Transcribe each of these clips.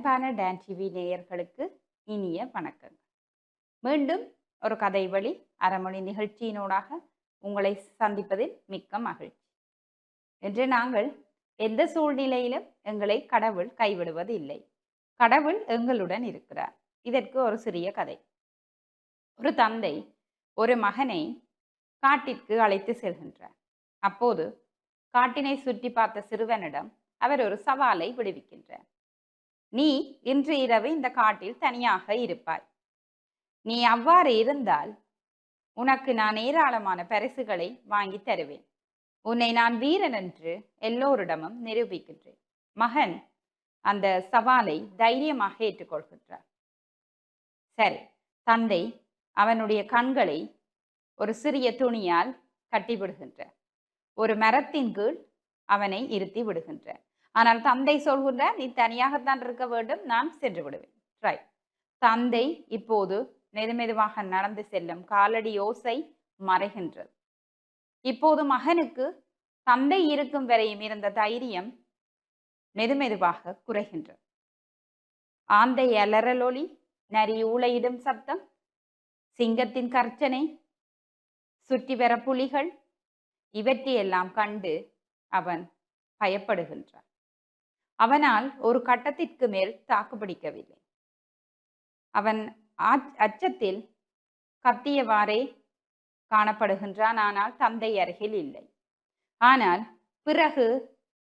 அன்பான Don TV நேயர்களுக்கு இனிய வணக்கங்கள் மீண்டும் ஒரு கதை வழி அறமொழி நிகழ்ச்சியினூடாக உங்களை சந்திப்பதில் மிக்க மகிழ்ச்சி. என்று நாங்கள் எந்த சூழ்நிலையிலும் எங்களை கடவுள் கைவிடுவது இல்லை கடவுள் எங்களுடன் இருக்கிறார். இதற்கு ஒரு சிறிய கதை. ஒரு தந்தை ஒரு மகனை காட்டிற்கு அழைத்து செல்கின்றார். அப்போது காட்டினை சுற்றி பார்த்த சிறுவனிடம் அவர் ஒரு சவாலை விடுவிக்கின்றார். நீ இன்று இரவு இந்த காட்டில் தனியாக இருப்பாய். நீ அவ்வாறு இருந்தால் உனக்கு நான் ஏராளமான பரிசுகளை வாங்கி தருவேன். உன்னை நான் வீரன் என்று எல்லோரிடமும் நிரூபிக்கின்றேன். மகன் அந்த சவாலை தைரியமாக ஏற்றுக்கொள்கின்றார். சரி தந்தை அவனுடைய கண்களை ஒரு சிறிய துணியால் கட்டிவிடுகின்றார். ஒரு மரத்தின் கீழ் அவனை இருத்தி விடுகின்றார். ஆனால் தந்தை சொல்கின்றார் நீ தனியாகத்தான் இருக்க வேண்டும் நான் சென்று விடுவேன். ரைட் தந்தை இப்போது மெதுமெதுவாக நடந்து செல்லும் காலடி ஓசை மறைகின்றது. இப்போது மகனுக்கு தந்தை இருக்கும் வரையும் இருந்த தைரியம் மெதுமெதுவாக குறைகின்றது. ஆந்தை அலறலொலி நரி ஊளையிடும் சத்தம் சிங்கத்தின் கர்ச்சனை சுற்றி வர புலிகள் இவற்றையெல்லாம் கண்டு அவன் பயப்படுகின்றான். அவனால் ஒரு கட்டத்திற்கு மேல் தாக்குப்பிடிக்கவில்லை. அவன் அச்சத்தில் கத்தியவாறே காணப்படுகின்றான் ஆனால் தந்தை அருகில் இல்லை. ஆனால் பிறகு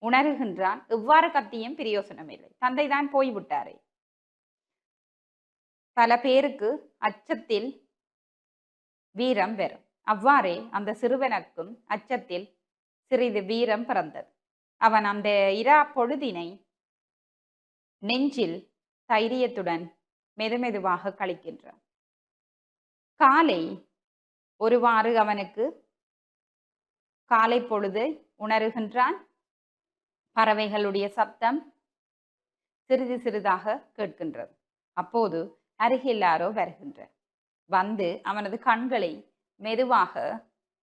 உணர்கின்றான் எவ்வாறு கத்தியும் பிரயோசனம் இல்லை. தந்தை தான் போய்விட்டாரே பல பேருக்கு அச்சத்தில் வீரம் வெறும் அவ்வாறே அந்த சிறுவனுக்கும் அச்சத்தில் சிறிது வீரம் பிறந்தது. அவன் அந்த இரா பொழுதினை நெஞ்சில் தைரியத்துடன் மெதுமெதுவாக கழிக்கின்றான். காலை ஒருவாறு அவனுக்கு காலை பொழுது உணருகின்றான். பறவைகளுடைய சத்தம் சிறிது சிறிதாக கேட்கின்றது. அப்போது அருகில்லாரோ வருகின்ற வந்து அவனது கண்களை மெதுவாக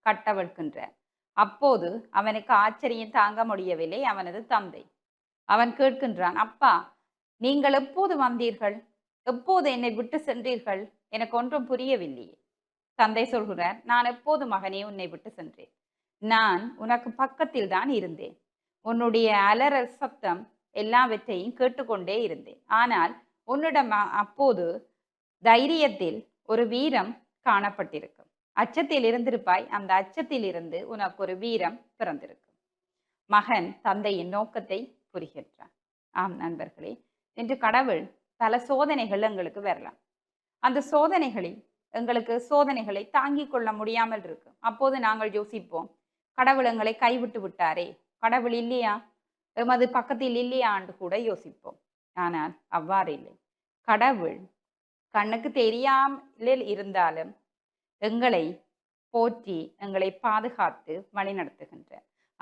கட்டவிழ்கின்றார் அப்போது அவனுக்கு ஆச்சரியம் தாங்க முடியவில்லை அவனது தந்தை. அவன் கேட்கின்றான் அப்பா நீங்கள் எப்போது வந்தீர்கள்? எப்போது என்னை விட்டு சென்றீர்கள்? எனக்கு ஒன்றும் புரியவில்லையே. தந்தை சொல்கிறார் நான் எப்போது மகனே உன்னை விட்டு சென்றேன்? நான் உனக்கு பக்கத்தில் தான் இருந்தேன். உன்னுடைய அலறல் சத்தம் எல்லாவற்றையும் கேட்டுக்கொண்டே இருந்தேன். ஆனால் உன்னிடம் அப்போது தைரியத்தில் ஒரு வீரம் காணப்பட்டிருக்கும். அச்சத்தில் இருந்திருப்பாய். அந்த அச்சத்தில் இருந்து உனக்கு ஒரு வீரம் பிறந்திருக்கும். மகன் தந்தையின் நோக்கத்தை புரிகின்றான். ஆம் நண்பர்களே இன்று கடவுள் பல சோதனைகள் எங்களுக்கு வரலாம். அந்த சோதனைகளில் எங்களுக்கு சோதனைகளை தாங்கிக் கொள்ள முடியாமல் இருக்கும். அப்போது நாங்கள் யோசிப்போம் கடவுள் எங்களை கைவிட்டு விட்டாரே. கடவுள் இல்லையா? எமது பக்கத்தில் இல்லையா என்று கூட யோசிப்போம். ஆனால் அவ்வாறு இல்லை கடவுள் கண்ணுக்கு தெரியாமல் இருந்தாலும் எங்களை போற்றி எங்களை பாதுகாத்து வழிநடத்துகின்ற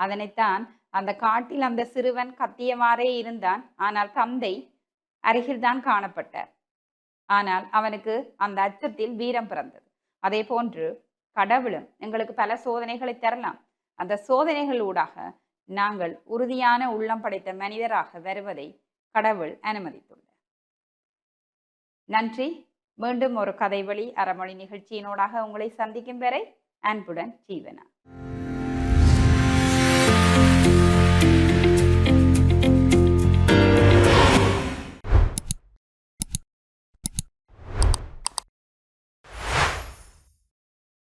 அதனைத்தான் அந்த காட்டில் அந்த சிறுவன் கத்தியவாறே இருந்தான். ஆனால் தந்தை அருகில்தான் காணப்பட்டார். ஆனால் அவனுக்கு அந்த அச்சத்தில் வீரம் பிறந்தது. அதே போன்று கடவுளும் எங்களுக்கு பல சோதனைகளை தரலாம். அந்த சோதனைகளூடாக நாங்கள் உறுதியான உள்ளம் படைத்த மனிதராக வருவதை கடவுள் அனுமதித்துள்ளார். நன்றி. மீண்டும் ஒரு கதை வழி அறமொழி நிகழ்ச்சியினோடாக உங்களை சந்திக்கும் வரை அன்புடன் ஜீவனா.